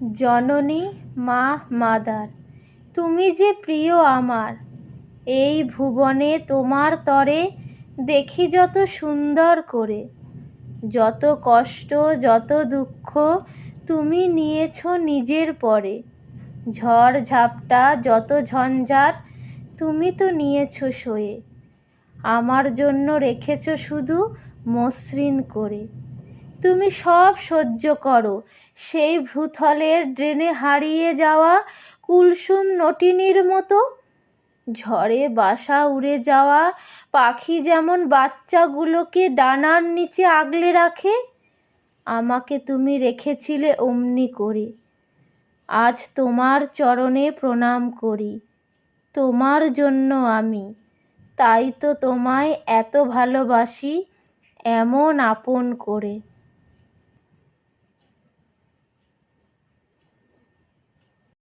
জননী মা মাদার, তুমি যে প্রিয় আমার, এই ভুবনে তোমার তরে দেখি যত সুন্দর করে। যত কষ্ট, যত দুঃখ তুমি নিয়েছ নিজের পরে। ঝড় ঝাপটা, যত ঝঞ্ঝাট তুমি তো নিয়েছ সয়ে। আমার জন্য রেখেছ শুধু মসৃণ করে। তুমি সব সহ্য করো। সেই ভূথলের ড্রেনে হারিয়ে যাওয়া কুলসুম নটিনীর মতো, ঝড়ে বাসা উড়ে যাওয়া পাখি যেমন বাচ্চাগুলোকে ডানার নিচে আগলে রাখে, আমাকে তুমি রেখেছিলে অমনি করে। আজ তোমার চরণে প্রণাম করি, তোমার জন্য আমি। তাই তো তোমায় এত ভালোবাসি, এমন আপন করে।